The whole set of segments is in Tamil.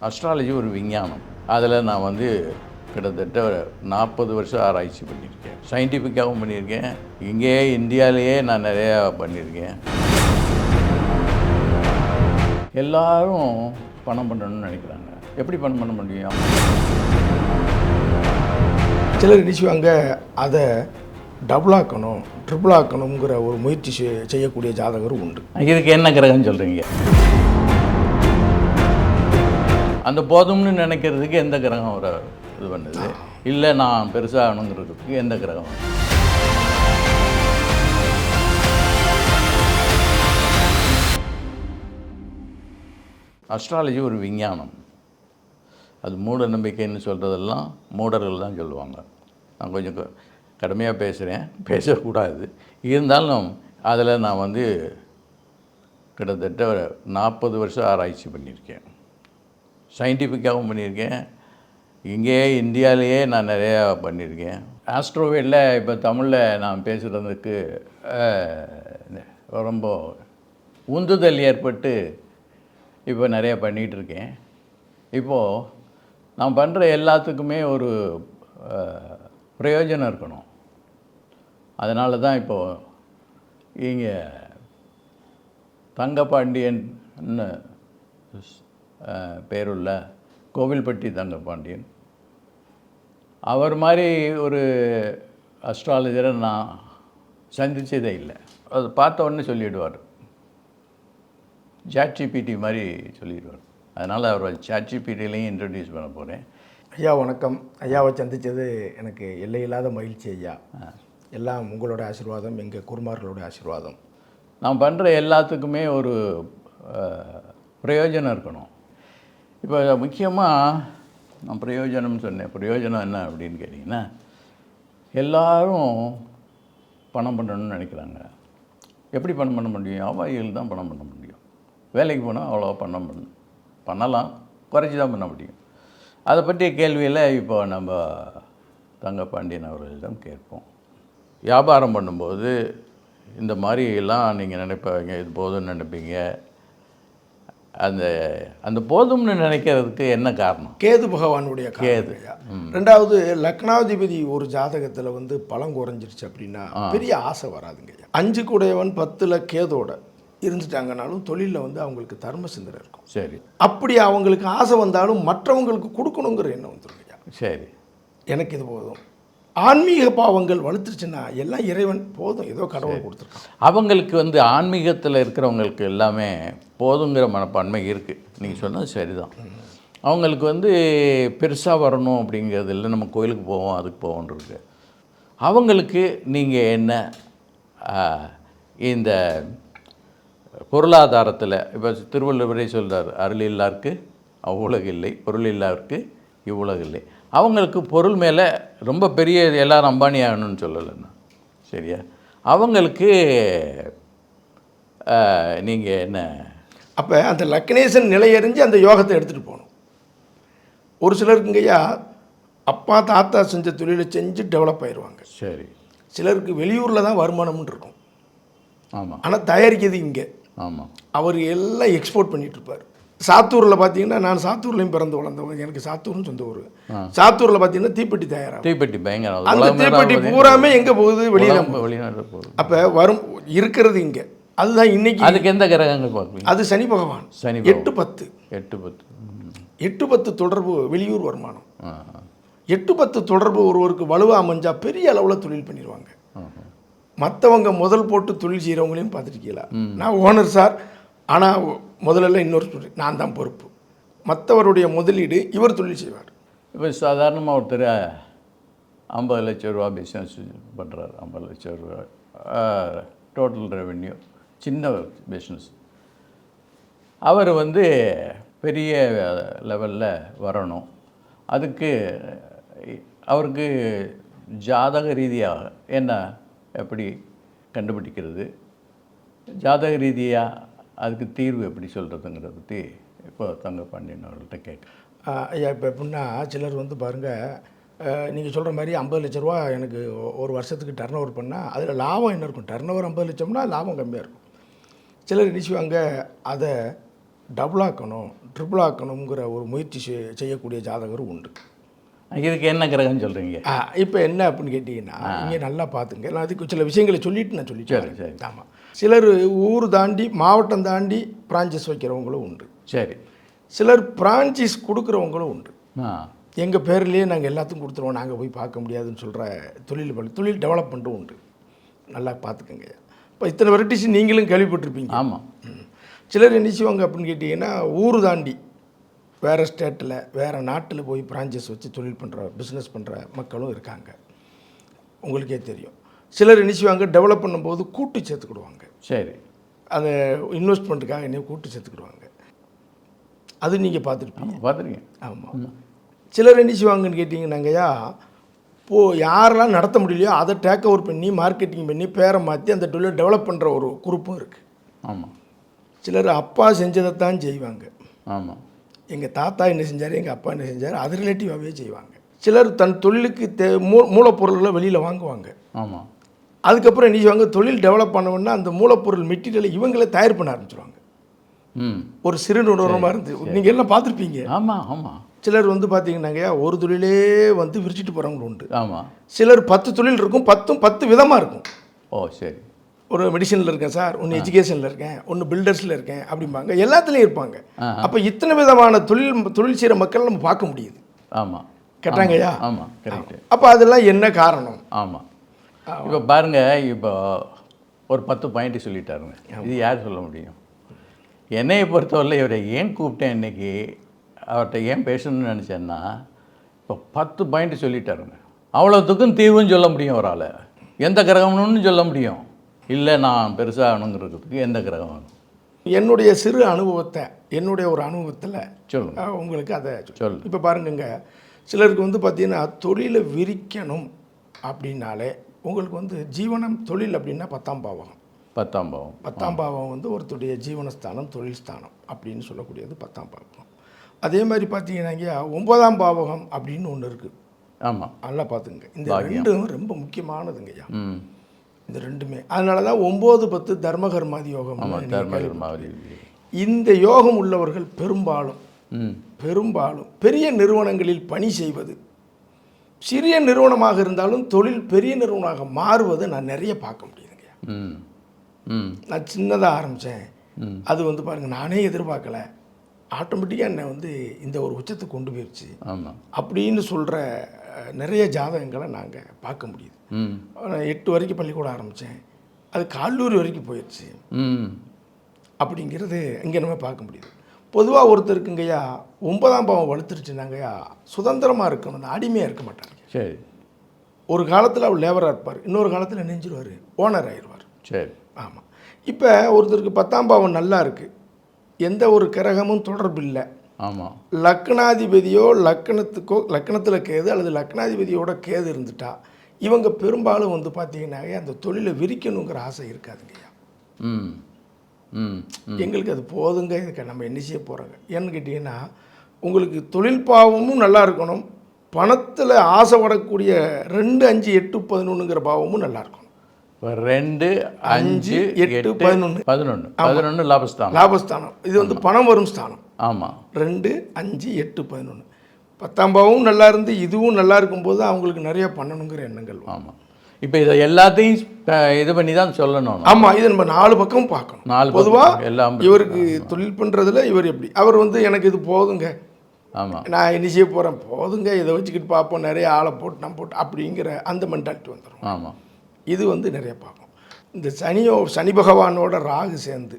அஸ்ட்ராலஜி ஒரு விஞ்ஞானம். அதில் நான் வந்து கிட்டத்தட்ட நாற்பது வருஷம் ஆராய்ச்சி பண்ணியிருக்கேன். சயின்டிஃபிக்காகவும் பண்ணியிருக்கேன். இங்கேயே இந்தியாவிலேயே நான் நிறையா பண்ணியிருக்கேன். எல்லாரும் பணம் பண்ணணும்னு நினைக்கிறாங்க. எப்படி பணம் பண்ண முடியும்? சிலர் நினைச்சுவாங்க அதை டபுள் ஆக்கணும் ட்ரிபிள் ஆக்கணுங்கிற ஒரு முயற்சி செய்- செய்யக்கூடிய ஜாதகரும் உண்டு. இதுக்கு என்ன கிரகம்னு சொல்கிறீங்க அந்த போதும்னு நினைக்கிறதுக்கு எந்த கிரகம் ஒரு இது பண்ணுது? இல்லை நான் பெருசாகணுங்கிறதுக்கு எந்த கிரகம்? அஸ்ட்ராலஜி ஒரு விஞ்ஞானம். அது மூட நம்பிக்கைன்னு சொல்கிறதெல்லாம் மூடர்கள் தான் சொல்லுவாங்க. நான் கொஞ்சம் கடுமையாக பேசுகிறேன் பேசக்கூடாது. இருந்தாலும் அதில் நான் வந்து கிட்டத்தட்ட நாற்பது வருஷம் ஆராய்ச்சி பண்ணியிருக்கேன். சயின்டிஃபிக்காகவும் பண்ணியிருக்கேன். இங்கேயே இந்தியாவிலேயே நான் நிறையா பண்ணியிருக்கேன். ஆஸ்ட்ரோவேடில் இப்போ தமிழில் நான் பேசுகிறதுக்கு ரொம்ப உந்துதல் ஏற்பட்டு இப்போ நிறைய பண்ணிகிட்டு இருக்கேன் இப்போது நான் பண்ணுற எல்லாத்துக்குமே ஒரு பிரயோஜனம் இருக்கணும். அதனால தான் இப்போது இங்கே தங்கப்பாண்டியன் பேருள்ள கோவில்பட்டி தங்கப்பாண்டியன் அவர் மாதிரி ஒரு அஸ்ட்ராலஜரை நான் சந்தித்ததே இல்லை. அது பார்த்த உடனே சொல்லிவிடுவார் ஜிபிடி மாதிரி சொல்லிடுவார். அதனால் அவர் ஜிபிடிலையும் இன்ட்ரடியூஸ் பண்ண போகிறேன் ஐயா வணக்கம். ஐயாவை சந்தித்தது எனக்கு எல்லையில்லாத மகிழ்ச்சி ஐயா. எல்லாம் உங்களோட ஆசீர்வாதம் எங்கள் குருமார்களோட ஆசீர்வாதம். நான் பண்ணுற எல்லாத்துக்குமே ஒரு பிரயோஜனம் இருக்கணும். இப்போ முக்கியமாக நான் பிரயோஜனம்னு சொன்னேன். பிரயோஜனம் என்ன அப்படின்னு கேட்டிங்கன்னா எல்லோரும் பணம் பண்ணணும்னு நினைக்கிறாங்க. எப்படி பணம் பண்ண முடியும்? அவாயிகள் தான் பணம் பண்ண முடியும். வேலைக்கு போனால் அவ்வளோ பணம் பண்ண பண்ணலாம். குறைச்சி தான் பண்ண முடியும். அதை பற்றிய கேள்வியில் இப்போ நம்ம தங்கப்பாண்டியன் அவர்களிடம் கேட்போம். வியாபாரம் பண்ணும்போது இந்த மாதிரி எல்லாம் நீங்கள் நினைப்பீங்க இது போதும்னு நினைப்பீங்க. அந்த அந்த போதும்னு நினைக்கிறதுக்கு என்ன காரணம்? கேது பகவானுடைய கேது. ரெண்டாவது லக்னாதிபதி ஒரு ஜாதகத்தில் வந்து பலம் குறைஞ்சிருச்சு அப்படின்னா பெரிய ஆசை வராதுங்க அஞ்சு கூடையவன் பத்தில் கேதோட இருந்துட்டாங்கனாலும் தொழிலில் வந்து அவங்களுக்கு தர்ம சிந்தனை இருக்கும். சரி. அப்படி அவங்களுக்கு ஆசை வந்தாலும் மற்றவங்களுக்கு கொடுக்கணுங்கிற எண்ணம் ஐயா. சரி. எனக்கு இது போதும். ஆன்மீக பாவங்கள் வலுத்துருச்சுன்னா எல்லாம் இறைவன் போதும். ஏதோ கடவுள் கொடுத்துருக்கான். அவங்களுக்கு வந்து ஆன்மீகத்தில் இருக்கிறவங்களுக்கு எல்லாமே போதுங்கிற மனப்பான்மை இருக்குது நீங்கள் சொன்னது சரிதான். அவங்களுக்கு வந்து பெருசாக வரணும் அப்படிங்கிறது இல்லை. நம்ம கோயிலுக்கு போவோம் அதுக்கு இருக்கு. அவங்களுக்கு நீங்கள் என்ன இந்த பொருளாதாரத்தில் இப்போ திருவள்ளுவரே சொல்றார் அருள் இல்லாருக்கு அவ்வுலகு இல்லை பொருள் இல்லாருக்கு இவ்வுலகு இல்லை. அவங்களுக்கு பொருள் மேலே ரொம்ப பெரிய எல்லாரும் அம்பானி ஆகணும்னு சொல்லலை நான் சரியா? அவங்களுக்கு நீங்கள் என்ன? அப்போ அந்த லக்னேசன் நிலையறிஞ்சு அந்த யோகத்தை எடுத்துகிட்டு போகணும். ஒரு சிலருக்குங்கய்யா அப்பா தாத்தா செஞ்ச தொழிலை செஞ்சு டெவலப் ஆயிடுவாங்க சரி. சிலருக்கு வெளியூரில் தான் வருமானம்னு இருக்கும். ஆமாம் ஆனால் தயாரிக்கிறது இங்கே. ஆமாம் அவர் எல்லாம் எக்ஸ்போர்ட் பண்ணிட்டு இருப்பார். சாத்தூரில் பார்த்தீங்கன்னா நான் சாத்தூர்லையும் பிறந்து வளர்ந்தவங்க எனக்கு சாத்தூர்னு சொந்த ஊர். சாத்தூரில் பார்த்தீங்கன்னா தீப்பெட்டி தயாராகும். தீப்பெட்டி பயங்கரம். அந்த தீப்பெட்டி பூராமே எங்கே போகுது? வெளியில் வெளிநாடு போகுது. அப்போ வரும் இருக்கிறது இங்கே. அதுதான் இன்னைக்கு அதுக்கு எந்த கிரகங்கள் பார்க்குறீங்க? அது சனி பகவான். சனி எட்டு பத்து. எட்டு பத்து. எட்டு பத்து தொடர்பு வெளியூர் வருமானம். எட்டு பத்து தொடர்பு ஒருவருக்கு வலுவாக அமைஞ்சா பெரிய அளவில் தொழில் பண்ணிடுவாங்க. மற்றவங்க முதல் போட்டு தொழில் செய்கிறவங்களையும் பார்த்துருக்கீங்களா? நான் ஓனர் சார். ஆனால் முதல்ல இன்னொரு தொழில் நான் தான் பொறுப்பு. மற்றவருடைய முதலீடு இவர் தொழில் செய்வார். இப்போ சாதாரணமாக ஒருத்தர் ஐம்பது லட்ச ரூபா பிஸ்னஸ் பண்ணுறாரு ஐம்பது லட்ச ரூபா டோட்டல் ரெவென்யூ சின்ன பிஸ்னஸ் அவர் வந்து பெரிய லெவலில் வரணும். அதுக்கு அவருக்கு ஜாதக ரீதியாக என்ன எப்படி கண்டுபிடிக்கிறது? ஜாதக ரீதியாக அதுக்கு தீர்வு எப்படி சொல்கிறதுங்கிறத பற்றி இப்போ தங்க பாண்டியன் அவர்கள்ட்ட கேட்க. ஐயா இப்போ எப்படின்னா சிலர் வந்து பாருங்கள் நீங்கள் சொல்கிற மாதிரி ஐம்பது லட்ச ரூபா எனக்கு ஒரு வருஷத்துக்கு டர்ன் ஓவர் பண்ணால் அதில் லாபம் என்ன இருக்கும்? டர்ன் ஓவர் ஐம்பது லட்சம்னா லாபம் கம்மியாக இருக்கும். சிலர் நினச்சிவாங்க அதை டபுள் ஆக்கணும் ட்ரிபிள் ஆக்கணுங்கிற ஒரு முயற்சி செய்- செய்யக்கூடிய ஜாதகரும் உண்டு. இதுக்கு என்ன கிரகம் சொல்கிறீங்க இப்போ என்ன அப்படின்னு கேட்டிங்கன்னா இங்கே நல்லா பார்த்துங்க நான் அதுக்கு சில விஷயங்களை சொல்லிட்டு நான் சொல்லி சரி, சரி. ஆமாம் சிலர் ஊர் தாண்டி மாவட்டம் தாண்டி பிரான்ச்சஸ் வைக்கிறவங்களும் உண்டு. சரி. சிலர் பிரான்ச்சைஸ் கொடுக்குறவங்களும் உண்டு. எங்கள் பேர்லேயே நாங்கள் எல்லாத்துக்கும் கொடுத்துருவோம். நாங்கள் போய் பார்க்க முடியாதுன்னு சொல்கிற தொழில் தொழில் டெவலப்மெண்ட்டும் உண்டு. நல்லா பார்த்துக்கங்க. இப்போ இத்தனை வெரைட்டிஸ் நீங்களும் கேள்விப்பட்டிருப்பீங்க. ஆமாம். சிலர் என்ன செய்வாங்க அப்படின்னு கேட்டிங்கன்னா ஊர் தாண்டி வேறு ஸ்டேட்டில் வேறு நாட்டில் போய் பிரான்ச்சஸ் வச்சு தொழில் பண்ணுற பிஸ்னஸ் பண்ணுற மக்களும் இருக்காங்க. உங்களுக்கே தெரியும். சிலர் என்ன செய்வாங்க டெவலப் பண்ணும்போது கூட்டு சேர்த்துக்கிடுவாங்க. சரி. அதை இன்வெஸ்ட்மெண்ட்டுக்காக என்ன கூட்டு சேர்த்துக்கிடுவாங்க. அது நீங்கள் பார்த்துருப்பீங்க. பார்த்துருக்கேன். ஆமாம் சிலர் என்ன செய்வாங்கன்னு கேட்டிங்கன்னாங்கய்யா இப்போ யாரெல்லாம் நடத்த முடியலையோ அதை டேக் ஓவர் பண்ணி மார்க்கெட்டிங் பண்ணி பேரை மாற்றி அந்த தொழிலை டெவலப் பண்ணுற ஒரு குரூப்பும் இருக்குது ஆமாம் சிலர் அப்பா செஞ்சதை தான் செய்வாங்க. ஆமாம் எங்கள் தாத்தா என்ன செஞ்சார் எங்கள் அப்பா என்ன செஞ்சார் அது ரிலேட்டிவாகவே செய்வாங்க. சிலர் தன் தொழிலுக்கு தே மூ மூலப்பொருள்களை வெளியில் வாங்குவாங்க. ஆமாம் அதுக்கப்புறம் என்ன செய்வாங்க? தொழில் டெவலப் பண்ணணும்னா அந்த மூலப்பொருள் மெட்டீரியலை இவங்களே தயார் பண்ண ஆரம்பிச்சிருவாங்க. ம். ஒரு சிறு நிறுவனமாக இருந்து நீங்கள் எல்லாம் பார்த்துருப்பீங்க. ஆமாம் ஆமாம் சிலர் வந்து பார்த்தீங்கன்னாங்க ஒரு தொழிலே வந்து விரிச்சிட்டு போகிறவங்க உண்டு. ஆமாம் சிலர் பத்து தொழில் இருக்கும் பத்தும் பத்து விதமாக இருக்கும். ஓ சரி. ஒரு மெடிசனில் இருக்கேன் சார் ஒன்று எஜுகேஷனில் இருக்கேன் ஒன்று பில்டர்ஸில் இருக்கேன் அப்படிம்பாங்க. எல்லாத்துலேயும் இருப்பாங்க. அப்போ இத்தனை விதமான தொழில் தொழில் செய்கிற மக்கள் நம்ம பார்க்க முடியுது. ஆமாம் கேட்டாங்கய்யா ஆமாம் அப்போ அதெல்லாம் என்ன காரணம்? ஆமாம் இப்போ பாருங்க இப்போ ஒரு பத்து பாயிண்ட் சொல்லிட்டாருங்க. இது யார் சொல்ல முடியும்? என்னையை பொறுத்தவரையில் இவரை ஏன் கூப்பிட்டேன் இன்னைக்கு? அவர்கிட்ட ஏன் பேசணும்னு நினச்சேன்னா இப்போ பத்து பாயிண்ட் சொல்லிட்டாருங்க. அவ்வளோத்துக்கும் தீர்வுன்னு சொல்ல முடியும் அவரால். எந்த கிரகம்னு சொல்ல முடியும். இல்லை நான் பெருசாகணுங்கிறதுக்கு எந்த கிரகம் வேணும்? என்னுடைய சிறு அனுபவத்தை என்னுடைய ஒரு அனுபவத்தில் சொல்லுங்க. உங்களுக்கு அதை சொல்லு. இப்போ பாருங்கங்க சிலருக்கு வந்து பார்த்தீங்கன்னா தொழிலை விரிக்கணும் அப்படின்னாலே உங்களுக்கு வந்து ஜீவனம் தொழில் அப்படின்னா பத்தாம் பாவகம். பத்தாம் பாவம். பத்தாம் பாவம் வந்து ஒருத்தருடைய ஜீவனஸ்தானம் தொழில் ஸ்தானம் அப்படின்னு சொல்லக்கூடியது பத்தாம் பாவகம். அதே மாதிரி பார்த்தீங்கன்னாங்க ஒன்பதாம் பாவகம் அப்படின்னு ஒன்று இருக்குது ஆமாம் நல்லா பார்த்துங்க. இந்த ரெண்டும் ரொம்ப முக்கியமானதுங்கய்யா ம். இந்த ரெண்டுமே. அதனால தான் ஒம்பது பத்து தர்மகர்மாதி யோகம் இந்த யோகம் உள்ளவர்கள் பெரும்பாலும் பெரும்பாலும் பெரிய நிறுவனங்களில் பணி செய்வது சிறிய நிறுவனமாக இருந்தாலும் தொழில் பெரிய நிறுவனமாக மாறுவதை நான் நிறைய பார்க்க முடியுதுங்க. நான் சின்னதாக ஆரம்பித்தேன். அது வந்து பாருங்கள் நானே எதிர்பார்க்கல. ஆட்டோமேட்டிக்காக என்னை வந்து இந்த ஒரு உச்சத்துக்கு கொண்டு போயிடுச்சு அப்படின்னு சொல்கிற நிறைய ஜாதகங்களை நாங்கள் பார்க்க முடியுது. எட்டு வரைக்கும் பள்ளிக்கூடம் ஆரம்பித்தேன் அது கல்லூரி வரைக்கும் போயிடுச்சு அப்படிங்கிறது இங்கே நம்ம பார்க்க முடியுது. பொதுவாக ஒருத்தருக்குங்கய்யா ஒன்பதாம் பாவம் வலுத்துருச்சுனாங்கய்யா சுதந்திரமாக இருக்கணும் அடிமையாக இருக்க மாட்டாங்க. சரி. ஒரு காலத்தில் அவர் லேபராக இருப்பார் இன்னொரு காலத்தில் நெஞ்சிருவார் ஓனர் ஆயிடுவார் சரி. ஆமாம் இப்போ ஒருத்தருக்கு பத்தாம் பாவம் நல்லா இருக்குது எந்த ஒரு கிரகமும் தொடர்பு இல்லை. ஆமாம் லக்னாதிபதியோ லக்கணத்துக்கோ லக்கணத்தில் கேது அல்லது லக்னாதிபதியோட கேது இருந்துட்டா இவங்க பெரும்பாலும் வந்து பார்த்தீங்கன்னாவே அந்த தொழிலை விரிக்கணுங்கிற ஆசை இருக்காதுங்கய்யா. ம். எங்களுக்கு அது போதுங்க. இதுக்கு நம்ம என்ன செய்ய போகிறோங்க ஏன்னு கேட்டிங்கன்னா உங்களுக்கு தொழில் பாவமும் நல்லா இருக்கணும். பணத்தில் ஆசைப்படக்கூடிய ரெண்டு அஞ்சு எட்டு பதினொன்றுங்கிற பாவமும் நல்லா இருக்கணும். இப்போ ரெண்டு அஞ்சு எட்டு, பதினொன்னு. பதினொன்று பதினொன்று லாபஸ்தானம். லாபஸ்தானம். இது வந்து பணம் வரும் ஸ்தானம். ஆமாம் ரெண்டு அஞ்சு எட்டு பதினொன்று பத்தாம் பாவமும் நல்லா இருந்து இதுவும் நல்லா இருக்கும்போது அவங்களுக்கு நிறைய பண்ணணுங்கிற எண்ணங்கள். ஆமாம் இப்போ இதை எல்லாத்தையும் இது பண்ணி தான் சொல்லணும். ஆமாம் இதை நம்ம நாலு பக்கம் பார்க்கணும். நாலு பொதுவாக எல்லாம் இவருக்கு தொழில் பண்ணுறதுல இவர் எப்படி? அவர் வந்து எனக்கு இது போதுங்க. ஆமாம் நான் என்ன செய்ய போகிறேன் போதுங்க இதை வச்சுக்கிட்டு பார்ப்போம். நிறைய ஆளை போட்டு நான் போட்டு அப்படிங்கிற அந்த மென்டாலிட்டி வந்துடும் ஆமாம் இது வந்து நிறைய பார்க்கும் இந்த சனியோ சனி பகவானோட ராகு சேர்ந்து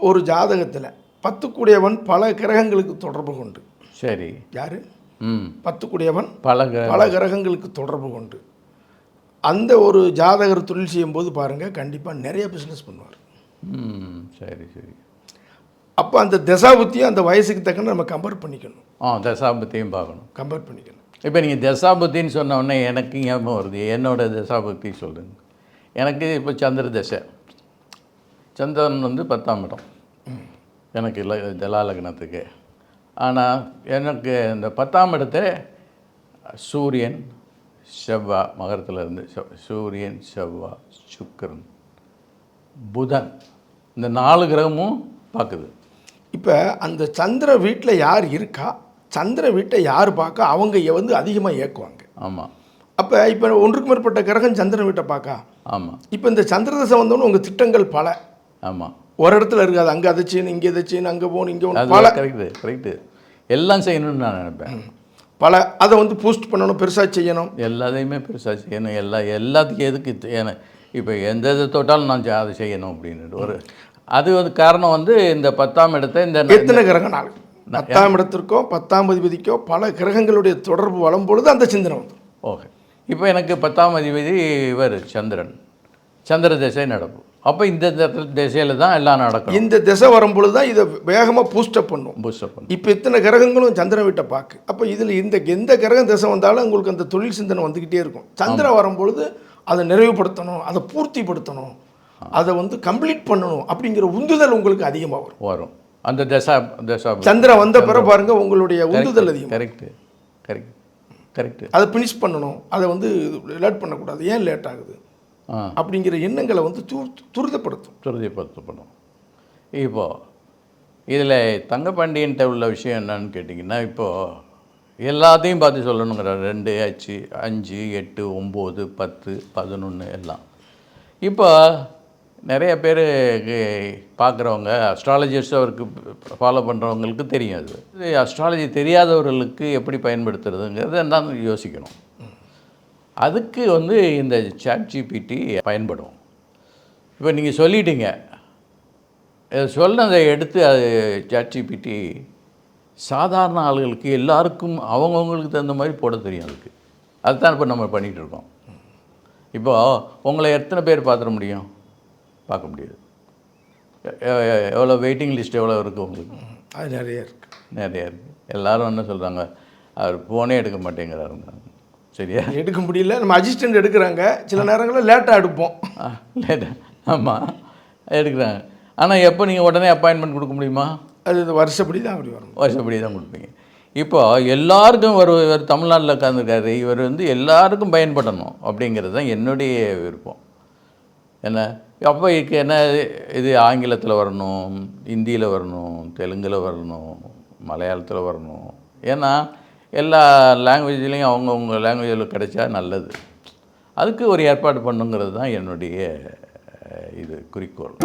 ஒரு ஜாதகத்தில் பத்துக்குடையவன் பல கிரகங்களுக்கு தொடர்பு கொண்டு. சரி. யார்? பத்துக்குடையவன் பழக பல கிரகங்களுக்கு தொடர்பு கொண்டு. அந்த ஒரு ஜாதகர் தொழில் செய்யும்போது பாருங்கள் கண்டிப்பாக நிறைய பிஸ்னஸ் பண்ணுவார். சரி சரி. அப்போ அந்த தசாபுத்தியும் அந்த வயசுக்கு தக்கன நம்ம கம்பேர் பண்ணிக்கணும். ஆ தசாபத்தியும் பார்க்கணும். கம்பேர் பண்ணிக்கணும். இப்போ நீங்கள் தசாபுத்தின்னு சொன்ன உடனே எனக்கு ஞாபகம் வருது. என்னோட தசாபுத்தி சொல்லுங்க. எனக்கு இப்போ சந்திர தசை. சந்திரன் வந்து பத்தாம் இடம். எனக்கு இல்லை ஜலா லக்னத்துக்கு. ஆனால் எனக்கு இந்த பத்தாம் இடத்தை சூரியன் செவ்வாய் மகரத்தில் இருந்து சூரியன் செவ்வாய் சுக்கிரன் புதன். இந்த நாலு கிரகமும் பார்க்குது. இப்போ அந்த சந்திர வீட்டில் யார் இருக்கா? சந்திர வீட்டை யார் பார்க்க? அவங்க வந்து அதிகமாக இயக்குவாங்க. ஆமாம் அப்போ இப்போ ஒன்றுக்கு மேற்பட்ட கிரகம் சந்திரன் வீட்டை பார்க்கா? ஆமாம் இப்போ இந்த சந்திர தசை வந்தோன்னு உங்கள் திட்டங்கள் பல. ஆமாம் ஒரு இடத்துல இருக்காது. அங்கே அதை செய்யணும் இங்கே இதை செய்யணும் அங்கே போகணும் இங்கே பல. கரெக்டு கரெக்டு எல்லாம் செய்யணும்னு நான் நினைப்பேன். பல அதை வந்து பூஸ்ட் பண்ணணும் பெருசாக செய்யணும். எல்லாத்தையுமே பெருசாக செய்யணும். எல்லா எல்லாத்துக்கும் எதுக்கு ஏன்னா இப்போ எந்த இதை தொட்டாலும் நான் அதை செய்யணும் அப்படின்ட்டு ஒரு அது வந்து காரணம் வந்து இந்த பத்தாம் இடத்தை இந்த எத்தனை கிரகம் நாள் பத்தாம் இடத்திற்கோ பத்தாம் அதிபதிக்கோ பல கிரகங்களுடைய தொடர்பு வரும் பொழுது அந்த சிந்தனை வந்துடும் ஓகே. இப்போ எனக்கு பத்தாம் அதிபதி இவர் சந்திரன். சந்திர திசை நடக்கும் அப்போ இந்த திசையில் தான் எல்லாம் நடக்கணும். இந்த திசை வரும் பொழுது தான் இதை வேகமாக பூஸ்டப் பண்ணும் பூஸ்டப் பண்ணணும் இப்போ இத்தனை கிரகங்களும் சந்திரன் வீட்டை பார்க்கு அப்போ இதில் இந்த எந்த கிரகம் திசை வந்தாலும் உங்களுக்கு அந்த தொழில் சிந்தனை வந்துக்கிட்டே இருக்கும். சந்திரன் வரும்பொழுது அதை நிறைவுபடுத்தணும் அதை பூர்த்திப்படுத்தணும் அதை வந்து கம்ப்ளீட் பண்ணணும் அப்படிங்கிற உந்துதல் உங்களுக்கு அதிகமாக வரும். வரும். அந்த தசா தசா சந்திரன் வந்த பிறகு பாருங்க உங்களுடைய உந்துதல் அதிகம் கரெக்டு கரெக்ட் கரெக்டு அதை ஃபினிஷ் பண்ணணும். அதை வந்து லேட் பண்ணக்கூடாது. ஏன் லேட் ஆகுது? அப்படிங்கிற எண்ணங்களை வந்து து துரிதப்படுத்தும். துரிதப்படுத்தப்படும். இப்போ இதில் தங்கப்பாண்டியன்ட்ட உள்ள விஷயம் என்னன்னு கேட்டிங்கன்னா இப்போது எல்லாத்தையும் பார்த்து சொல்லணுங்கிற ரெண்டு அச்சு அஞ்சு எட்டு ஒம்பது பத்து பதினொன்று எல்லாம். இப்போ நிறைய பேர் பார்க்குறவங்க அஸ்ட்ராலஜர்ஸ் அவருக்கு ஃபாலோ பண்ணுறவங்களுக்கு தெரியும் அது. அஸ்ட்ராலஜி தெரியாதவர்களுக்கு எப்படி பயன்படுத்துறதுங்கிறத தான் யோசிக்கணும். அதுக்கு வந்து இந்த சாட் ஜிபிடி பயன்படும். இப்போ நீங்கள் சொல்லிட்டீங்க. இதை சொன்னதை எடுத்து அது சாட் ஜிபிடி சாதாரண ஆளுகளுக்கு எல்லாருக்கும் அவங்கவுங்களுக்கு தகுந்த மாதிரி போட தெரியும் அதுக்கு. அதுதான் இப்போ நம்ம பண்ணிகிட்டு இருக்கோம். இப்போ உங்களை எத்தனை பேர் பார்த்துட முடியும்? பார்க்க முடியாது. எவ்வளோ வெயிட்டிங் லிஸ்ட் எவ்வளோ இருக்குது உங்களுக்கு? அது நிறைய இருக்கு. நிறைய இருக்குது எல்லாரும் என்ன சொல்கிறாங்க அவர் ஃபோனே எடுக்க மாட்டேங்கிறாருங்க. சரியா? எடுக்க முடியல. நம்ம அசிஸ்டன்ட் எடுக்கிறாங்க. சில நேரங்களில் லேட்டாக எடுப்போம். லேட்டா ஆமாம் எடுக்கிறாங்க. ஆனால் எப்போ நீங்கள் உடனே அப்பாயின்மெண்ட் கொடுக்க முடியுமா? அது வருஷப்படி தான் அப்படி வரும். வருஷப்படி தான் கொடுப்பீங்க. இப்போ எல்லாருக்கும் ஒரு இவர் தமிழ்நாட்டில் உட்காந்துருக்காரு இவர் வந்து எல்லாருக்கும் பயன்படணும் அப்படிங்கிறது தான் என்னுடைய விருப்பம். என்ன? அப்போ இதுக்கு என்ன இது ஆங்கிலத்தில் வரணும் ஹிந்தியில் வரணும் தெலுங்கில் வரணும் மலையாளத்தில் வரணும். ஏன்னா எல்லா லாங்குவேஜ்லேயும் அவங்கவுங்க லாங்குவேஜில் கிடைச்சா நல்லது. அதுக்கு ஒரு ஏற்பாடு பண்ணுங்கிறது தான் என்னுடைய இது குறிக்கோள்.